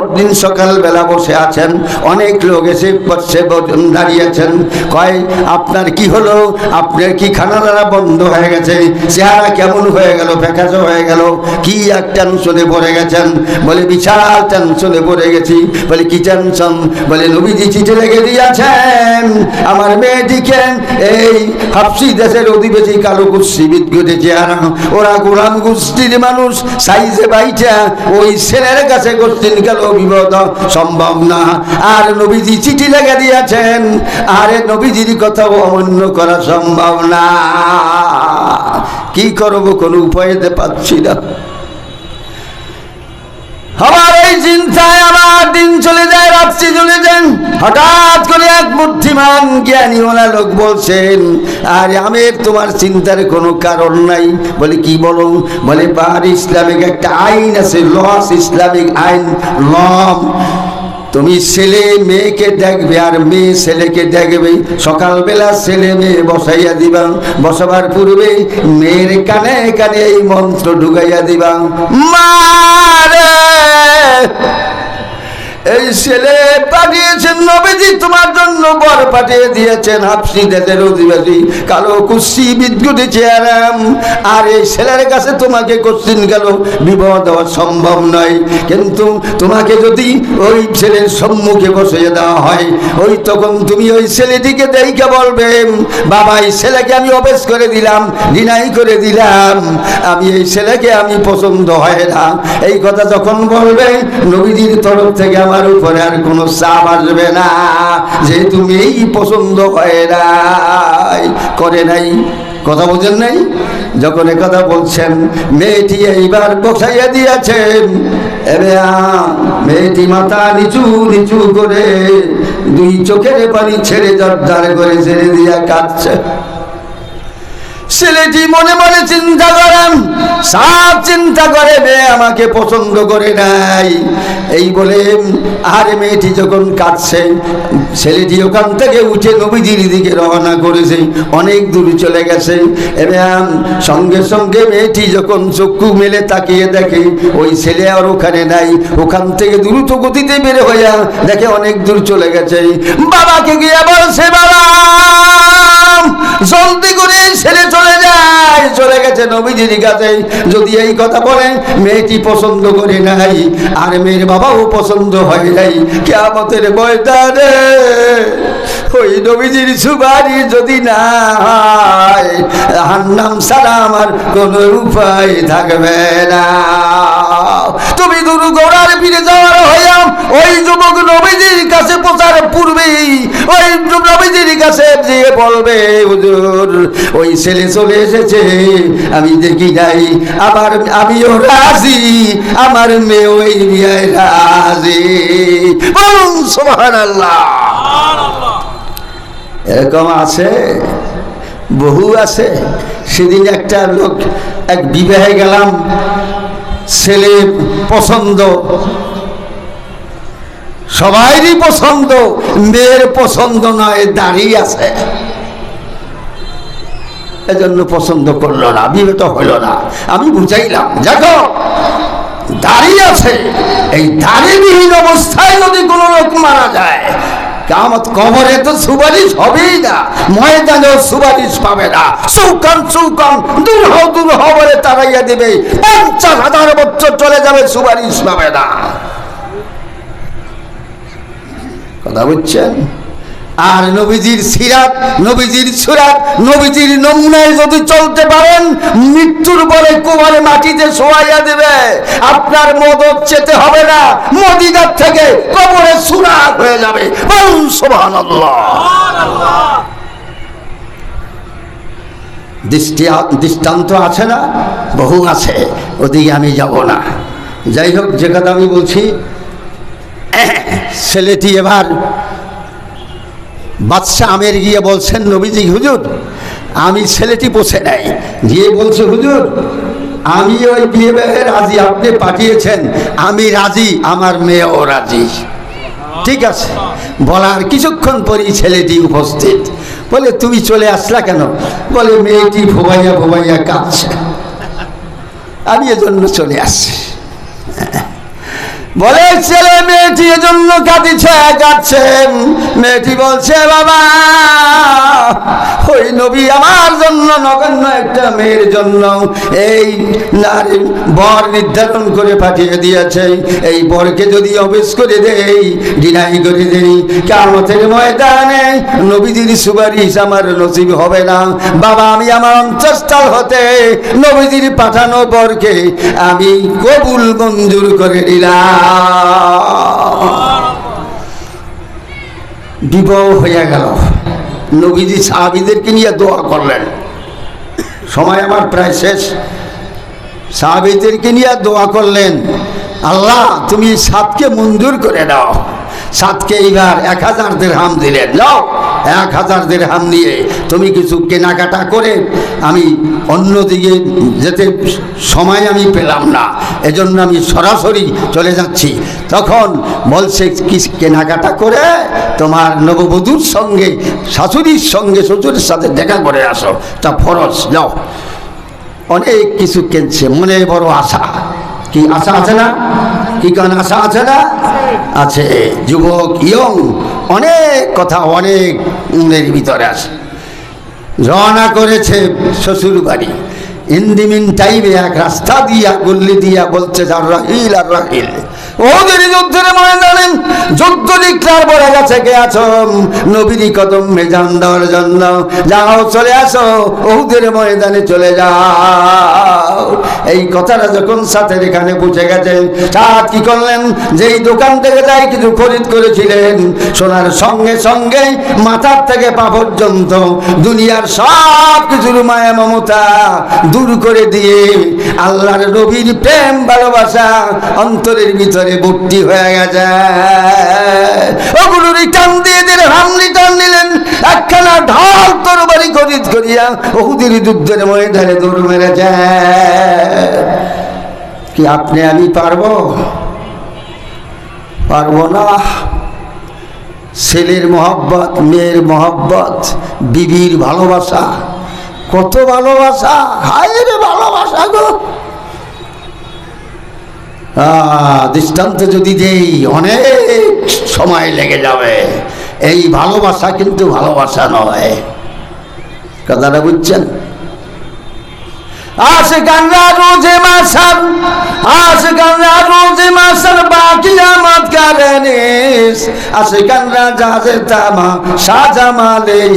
দিন সকালবেলা বসে আছেন? অনেক লোক এসে ব- দাঁড়িয়েছেন। কয়, আপনার কি হলো? আপনার কি খানা দানা বন্ধ হয়ে গেছে? চেহারা কেমন হয়ে গেল? ফ্যাকাশ হয়ে গেল? কি এক টেনশনে পড়ে গেছেন? বলে, বিশাল টেনশনে পড়ে গেছি। বলে, কি টেনশন? বলে, নবীজি চিঠি লেগে দিয়েছেন। আমার মেয়েটিকে এই হাফসি দেশের অধিবেশী কালো কুস্তি বিদ্যুতে চেহারা। ওরা গোলাম গোষ্ঠীর মানুষ, সাইজে বাইটা ওই ছেলের কাছে গোষ্ঠীর গেল বিপদ সম্ভব না। আর নবীজি চিঠি লেগে দিয়েছেন, আরে নবীজির কথা অমান্য করা সম্ভব না। কি করব কোনো উপায় দিতে পাচ্ছি না। আমার এই চিন্তায় আমার দিন চলে যায়, রাত্রি চলে যান হঠাৎ করে এক বুদ্ধিমান জ্ঞানী ওলা লোক বলছেন, আর আমি তোমার চিন্তার কোনো কারণ নাই। বলে, কি বলো? বলে বার ইসলামিক একটা আইন আছে, লস ইসলামিক আইন, লম। তুমি ছেলে মেয়েকে দেখবে আর মেয়ে ছেলেকে দেখবে। সকালবেলা ছেলে মেয়ে বসাইয়া দিবা। বসবার পূর্বে মেয়ের কানে কানে এই মন্ত্র ঢুকাইয়া দিবা। মারে এই ছেলে পাঠিয়েছেন নবীজি, তোমার জন্য বর পাঠিয়ে দিয়েছেন হাফসি দেশের অধিবাসী, কালো কুস্তি বিদ্যুৎ চেয়ারাম। আর এই ছেলের কাছে তোমাকে কোশ্চিন গেল, বিবাহ দেওয়া সম্ভব নয়। কিন্তু তোমাকে যদি ওই ছেলের সম্মুখে বসিয়ে দেওয়া হয়, ওই তখন তুমি ওই ছেলেটিকে দেখে বলবে, বাবা, এই ছেলেকে আমি অবেশ করে দিলাম ডিনাই করে দিলাম। আমি এই ছেলেকে আমি পছন্দ হয় না। এই কথা যখন বলবে, নবীজির তরফ থেকে আমার উপরে আর কোনো চাপ আসবে না। যে তুমি এই পছন্দ হয় নাই, করে নাই। কথা বলছেন নাই? যখন কথা বলছেন, মেয়েটি এইবার বসাইয়া দিয়েছেন। মেয়েটি মাথা নিচু নিচু করে দুই চোখের পানি ছেড়ে জর্দার করে ছেড়ে দিয়া কাঁদছে। ছেলেটি মনে মনে চিন্তা করেন সব চিন্তা করে মেয়ে আমাকে পছন্দ করে নাই। এই বলে, আর মেয়েটি যখন কাঁদছে, ছেলেটি ওখান থেকে উঠে নবীজির দিকে রওনা করেছে, অনেক দূর চলে গেছে। এবং সঙ্গে সঙ্গে মেয়েটি যখন চক্ষু মেলে তাকিয়ে দেখে, ওই ছেলে আর ওখানে নাই, ওখান থেকে দ্রুত গতিতে বের হইয়া দেখে অনেক দূর চলে গেছে। বাবাকে গিয়ে বলছে, বাবা, জলদি করে ছেলে চলে গেছে নবীজির কাছে। যদি এই কথা বলে, মেয়েটি পছন্দ করে নাই, আর মেয়ের বাবাও পছন্দ হয় নাই। কেমতের ময়দানে ওই নবীজির সুবারি যদি না হয় হান্নাম ছাড়া আমার কোনো উপায় থাকবে না। তুমি দুরু গৌড়ার ফিরে যাওয়ার হইয়া ওই যুবক নবীজির কাছে পৌঁছার পূর্বেই, ওই নবীজির কাছে যে বলবে, হুজুর, ওই ছেলে চলে এসেছে। আমি দেখি নাই। আমার আমিও রাজি। আমার মেয়ে ওই বিয়ায় রাজি। এরকম আছে, বহু আছে। সেদিন একটা লোক, এক বিবাহে গেলাম। ছেলে পছন্দ। সবাইরই পছন্দ, মেয়ের পছন্দ নয়, দাঁড়িয়ে আছে। এজন্য পছন্দ করল না বিবেত হইল না। আমি বুঝাইলাম, দেখো, দাঁড়িয়ে আছে, এই দাঁড়িয়েবিহীন অবস্থায় যদি কামত কবরে তো সুপারিশ হবেই না, ময়দানেও সুপারিশ পাবে না। সুকান সুকান, দূর হও দূর হও বলে দেবে। পঞ্চাশ হাজার বছর চলে যাবে, সুপারিশ পাবে না। কথা বুঝছেন? আর নবীজির সিরাত, নবীজির সুরাত, নবীজির নমুনায় যদি চলতে পারেন, মৃত্যুর পরে কুমারে মাটিতে শোয়াইয়া দেবে। আপনার মদত চেতে হবে না, মদিনার থেকে কবরে সুরাত হয়ে যাবে। বলুন দৃষ্টি, দৃষ্টান্ত আছে না? বহু আছে, ওদিকে আমি যাব না। যাই হোক, যে কথা আমি বলছি ছেলেটি এবার বাদশাহ আমের গিয়ে বলছেন, নবীজি, হুজুর, আমি ছেলেটি বসে নাই। গিয়ে বলছে, হুজুর, আমি ওই বিয়ে বিয়ে রাজি, আপনি পাঠিয়েছেন, আমি রাজি, আমার মেয়েও রাজি। ঠিক আছে, বলার কিছুক্ষণ পরেই ছেলেটি উপস্থিত। বলে, তুমি চলে আসলা কেন? বলে, মেয়েটি ভোবাইয়া ভোবাইয়া কাঁদছে। আমি এজন্য চলে আসছি। বলে, ছেলে মেয়েটি এজন্য কাঁদিছে, কাঁদছে। মেয়েটি বলছে, বাবা, ওই নবী আমার জন্য, নগণ্য একটা মেয়ের জন্য এই নারী বর নির্ধারণ করে পাঠিয়ে দিয়েছে। এই বরকে যদি অবেশ করে দেই, ডিনাই করে দেই কামতের ময়দানে নবীজির সুপারিশ আমার নসিব হবে না। বাবা, আমি আমার অন্তঃস্থল হতে নবীজির পাঠানো বরকে আমি কবুল মঞ্জুর করে দিলাম বিবাহ হয়ে গেল। নবীজি সাহাবিদেরকে নিয়ে দোয়া করলেন। সময় আমার প্রায় শেষ। সাহাবিদেরকে নিয়ে দোয়া করলেন, আল্লাহ, তুমি সাতকে মঞ্জুর করে দাও। সাতকে এইবার এক হাজার হাম দিলেন। যাও এক হাজার হাম নিয়ে তুমি কিছু কেনাকাটা করে আমি অন্যদিকে যেতে সময় আমি পেলাম না। এজন্য আমি সরাসরি চলে যাচ্ছি। তখন বলছে, কি কেনাকাটা করে? তোমার নববধূর সঙ্গে, শাশুড়ির সঙ্গে, শ্বশুরের সাথে দেখা করে আসো। তা ফরজ যাও অনেক কিছু কেনছে, মনে বড় আশা। কি আশা আছে না? কারণ আশা আছে না? আছে। যুবক, ইয়ং, অনেক কথা, অনেক উনের ভিতরে আছে। রওনা করেছে শ্বশুর বাড়ি ইন্দিমিন টাইমে এক রাস্তা দিয়া গল্লি দিয়া বলছে, যার রাহিল, আর রাহিল। যুদ্ধের ময়দানে যুদ্ধ বলে গেছে, কে আছো? চলে আসো ময়দানে চলে এই কথাটা যখন সাথে এখানে বুঝে যেই দোকান থেকে যাই কিছু খরিদ করেছিলেন, সোনার সঙ্গে সঙ্গে মাথার থেকে পা পর্যন্ত দুনিয়ার সব কিছুর মায়া মমতা দূর করে দিয়ে আল্লাহর নবীর প্রেম, ভালোবাসা অন্তরের ভিতরে ভর্তি হয়ে গেছে। ওগুলো রিটার্ন দিয়ে দিলে হাম রিটার্ন নিলেন। একখানা ঢাল তরবারি খরিদ করিয়া ওহুদের যুদ্ধের ময়দানে দৌড় মেরেছে। কি আপনি আমি পারব? পারব না। ছেলের মহব্বত, মেয়ের মহব্বত, বিবির ভালোবাসা, কত ভালোবাসা? হায় রে ভালোবাসা গো! দৃষ্টান্ত যদি দেই, অনেক সময় লেগে যাবে। এই ভালোবাসা কিন্তু ভালোবাসা নয়। কথাটা বুঝছেন? আশিকানরা রোজে মাসার আশিকানরা রোজে মাসার বাকি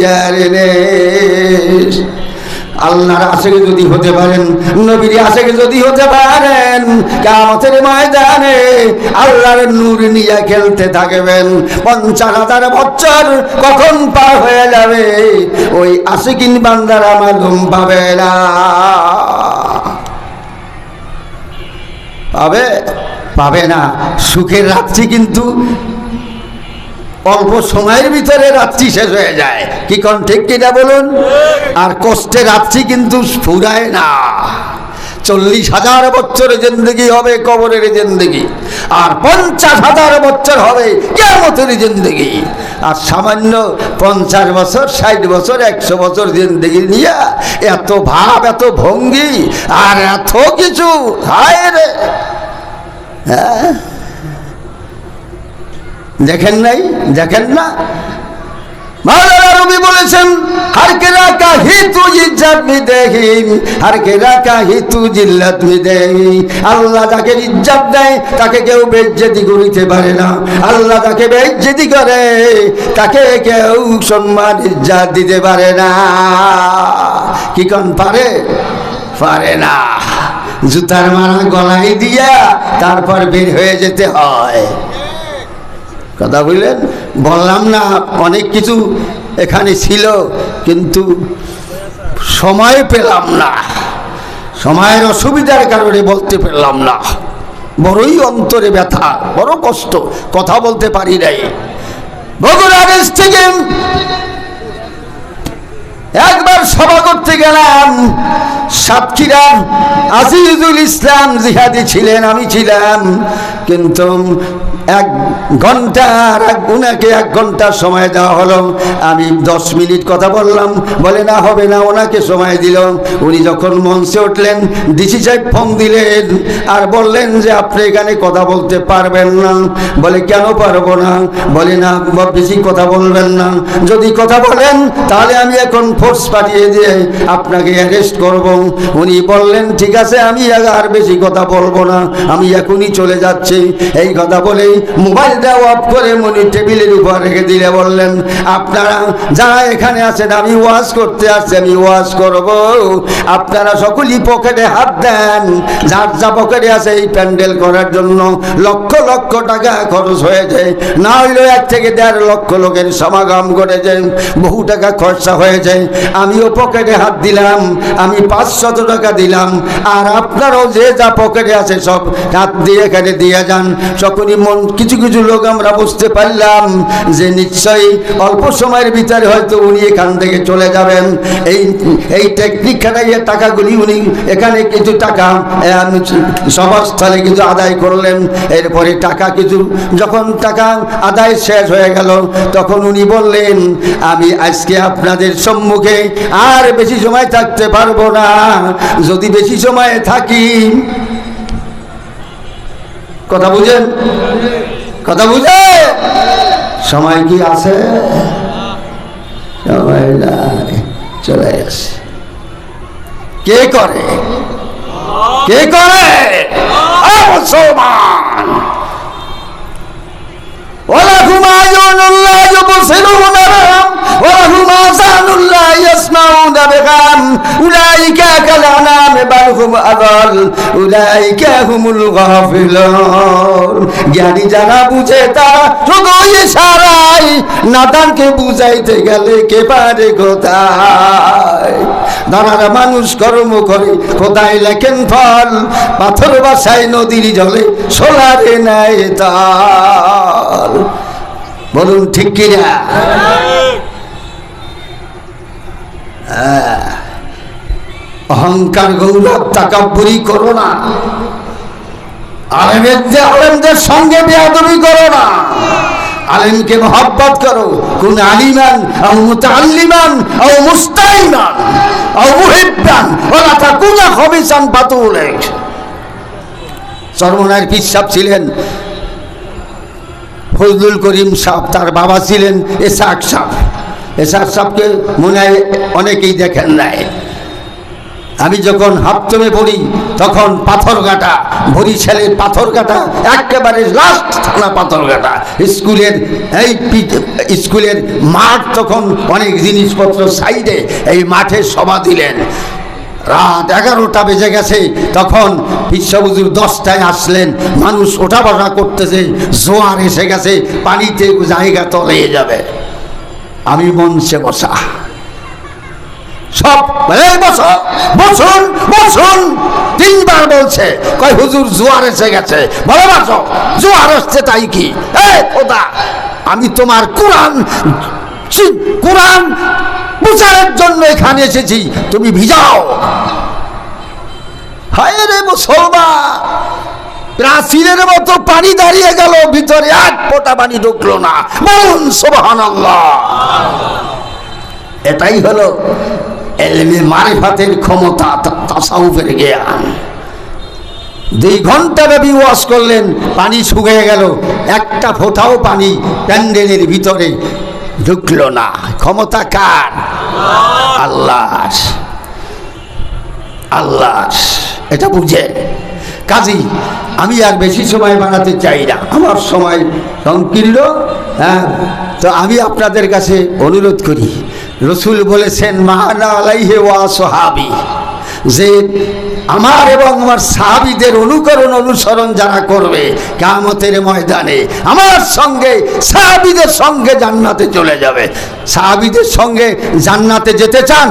ইয়ারেনিস আল্লাহর আশেকে যদি হতে পারেন, নবীর আশেকে যদি হতে পারেন কামতের ময়দানে আল্লাহর নূর নিয়ে খেলতে থাকবেন। পঞ্চাশ হাজার বছর কখন পার হয়ে যাবে, ওই আশিকিন বান্দার আমার ঘুম পাবে না। পাবে? পাবে না। সুখের রাত্রি কিন্তু অল্প সময়ের ভিতরে রাত্রি শেষ হয়ে যায়। কি কোন, ঠিক কিনা বলুন? আর কষ্টে রাত্রি কিন্তু ফুরায় না। চল্লিশ হাজার বছরের জিন্দগি হবে কবরের জিন্দগি, আর পঞ্চাশ হাজার বছর হবে কেমতের জিন্দগি। আর সামান্য পঞ্চাশ বছর, ষাট বছর, একশো বছর জিন্দগি নিয়ে এত ভাব, এত ভঙ্গি, আর এত কিছু, হায় রে! হ্যাঁ? দেখেন নাই, দেখেন না। মাওলানা রবি বলেছেন, হর কে রাকা হি তু দেহি, হর কে রাকা হি তু জিল্লত দেহি। আল্লাহ যাকে ইজ্জত দেয়, তাকে কেউ বেজ্জতি করিতে পারে না। আল্লাহ তাকে বেজ্জতি করে, তাকে কেউ সম্মান, ইজ্জত দিতে পারে না। কি কোন পারে? পারে না। জুতার মারা গলায় দিয়া তারপর বের হয়ে যেতে হয়। কথা বুঝলেন বললাম না, অনেক কিছু এখানে ছিল, কিন্তু সময় পেলাম না। সময়ের অসুবিধার কারণে বলতে পারলাম না। বড়ই অন্তরে ব্যথা, বড় কষ্ট, কথা বলতে পারি নাই। বগুড়া ডিস্ট্রিক্ট একবার সভা করতে গেলাম। সাতক্ষীরা আজিজুল ইসলাম জিহাদি ছিলেন, আমি ছিলাম। কিন্তু এক ঘণ্টার এক, উনাকে এক ঘণ্টার সময় দেওয়া হলো। আমি দশ মিনিট কথা বললাম। বলে, না, হবে না ওনাকে সময় দিল। উনি যখন মঞ্চে উঠলেন, ডিসি সাহেব ফোন দিলেন আর বললেন যে, আপনি এখানে কথা বলতে পারবেন না। বলে, কেন পারব না? বলে, না বেশি কথা বলবেন না। যদি কথা বলেন, তাহলে আমি এখন ফোর্স পাঠিয়ে দিয়ে আপনাকে অ্যারেস্ট করব। উনি বললেন, ঠিক আছে, আমি আর বেশি কথা বলব না। আমি এখনই চলে যাচ্ছি। এই কথা বলেই মোবাইলটা অফ করে মনি টেবিলের উপর রেখে দিলে বললেন, আপনারা যারা এখানে আছেন, আমি ওয়াশ করতে আসছি, আমি ওয়াশ করব। আপনারা সকলেই পকেটে হাত দেন। যার যা পকেটে আছে এই প্যান্ডেল করার জন্য লক্ষ লক্ষ টাকা খরচ হয়েছে। না হইলেও এক থেকে দেড় লক্ষ লোকের সমাগম ঘটেছে। বহু টাকা খরচা হয়েছে। আমিও পকেটে হাত দিলাম, আমি পাঁচশত টাকা দিলাম, আর আপনারাও যে যা পকেটে আছে সব হাত দিয়ে এখানে দিয়ে যান। সকলই মন, কিছু কিছু লোক আমরা বুঝতে পারলাম যে নিশ্চয়ই অল্প সময়ের ভিতরে হয়তো উনি এখান থেকে চলে যাবেন। এই এই টেকনিক খাটাইয়ে টাকাগুলি উনি এখানে কিছু টাকা সভাস্থলে কিছু আদায় করলেন। এরপরে টাকা কিছু, যখন টাকা আদায় শেষ হয়ে গেল, তখন উনি বললেন, আমি আজকে আপনাদের সম্মুখে মুখে আর বেশি সময় থাকতে পারব না। যদি বেশি সময় থাকি, কথা বুঝেন? কথা বুঝে? সময় কি আছে? সময় নাই, চলে আসে কে করে? কে করে? ওরা ঘুমায় ওরা ঘুমা জানুল্লাহ ولهم آذان لا يسمعون بها أولئك كالأنعام بل هم أضل أولئك هم الغافلون জ্ঞানী যারা বুঝে তারা শুধু ইশারায় নাদানকে বুঝাইতে গেলে কে পারে কোথায় দাঁড়ারা মানুষ কর্ম করে কোথায় লেখেন ফল পাথর বাসায় নদীর জলে সোলারে নেয় তাল বলুন ঠিক কিনা হ্যাঁ। অহংকার গৌরব তাকাব্বুরি করো না। আলেমদের আলেমদের সঙ্গে বেয়াদবি করো না। আলেমকে মহব্বত করো। কোন আলিমান, আও মুতাআল্লিমান, আও মুস্তাইমান, আও মুহিব্বান ওলা তাকুনা খবিসান বাতুলেক। চরমনার পিসাব ছিলেন। ফজলুল করিম সাহ তার বাবা ছিলেন এসাক সাহ এসাক সবকে মনে হয় অনেকেই দেখেন নাই। আমি যখন হাফতমে পড়ি, তখন পাথর কাটা বরিশালের পাথর কাটা একেবারে লাস্ট থানা পাথর কাটা স্কুলের এই স্কুলের মাঠ তখন অনেক জিনিসপত্র সাইডে এই মাঠে সভা দিলেন। রাত এগারোটা বেজে গেছে, তখন বিশ্ববুজুর দশটায় আসলেন। মানুষ ওঠা বসা করতেছে, জোয়ার এসে গেছে, পানিতে জায়গা তলে যাবে। আমি মঞ্চে বসা। সব, এই বসো, বসুন বসুন। তিনবার বলছে, কয়, হুজুর, জোয়ার এসে গেছে। বলো বসো জোয়ার আসছে তাই কি? এ খোদা, আমি তোমার কোরআন কোরআন প্রচারের জন্য এখানে এসেছি, তুমি ভিজাও। হায় রে মুসলমান! প্রাচীরের মতো পানি দাঁড়িয়ে গেল, ভিতরে এক ফোঁটা পানি ঢুকলো না। বলুন সোবাহান এটাই হলো এলমে মারিফাতের ক্ষমতা তাসাউফের জ্ঞান। দুই ঘণ্টা ব্যাপী ওয়াশ করলেন, পানি শুকিয়ে গেল, একটা ফোঁটাও পানি প্যান্ডেলের ভিতরে ঢুকলো না। ক্ষমতা কার? আল্লাহ আল্লাহ এটা বুঝে। কাজী আমি আর বেশি সময় বানাতে চাই না। আমার সময় সংকীর্ণ হ্যাঁ? তো আমি আপনাদের কাছে অনুরোধ করি, রসুল বলেছেন, মাহানা আলাইহে ওয়া সোহাবি যে আমার এবং আমার সাহাবিদের অনুকরণ অনুসরণ যারা করবে কামতের ময়দানে, আমার সঙ্গে সাহাবিদের সঙ্গে জান্নাতে চলে যাবে। সাহাবিদের সঙ্গে জান্নাতে যেতে চান?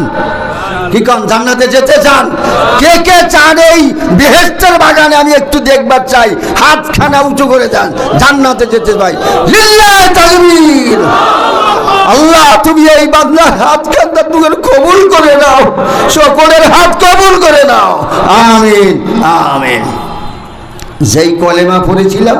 কি কন জান্নাতে যেতে চান? কে কে চান এই বেহেস্তের বাগানে? আমি একটু দেখবার চাই। হাতখানা উঁচু করে যান জান্নাতে যেতে চাই লিল্লাহ তাকবীর আল্লাহ, তুমি এই বাংলার হাত তুমি কবুল করে নাও। সকলের হাত কবুল করে নাও। আমিন আমিন। যেই কলেমা পড়েছিলাম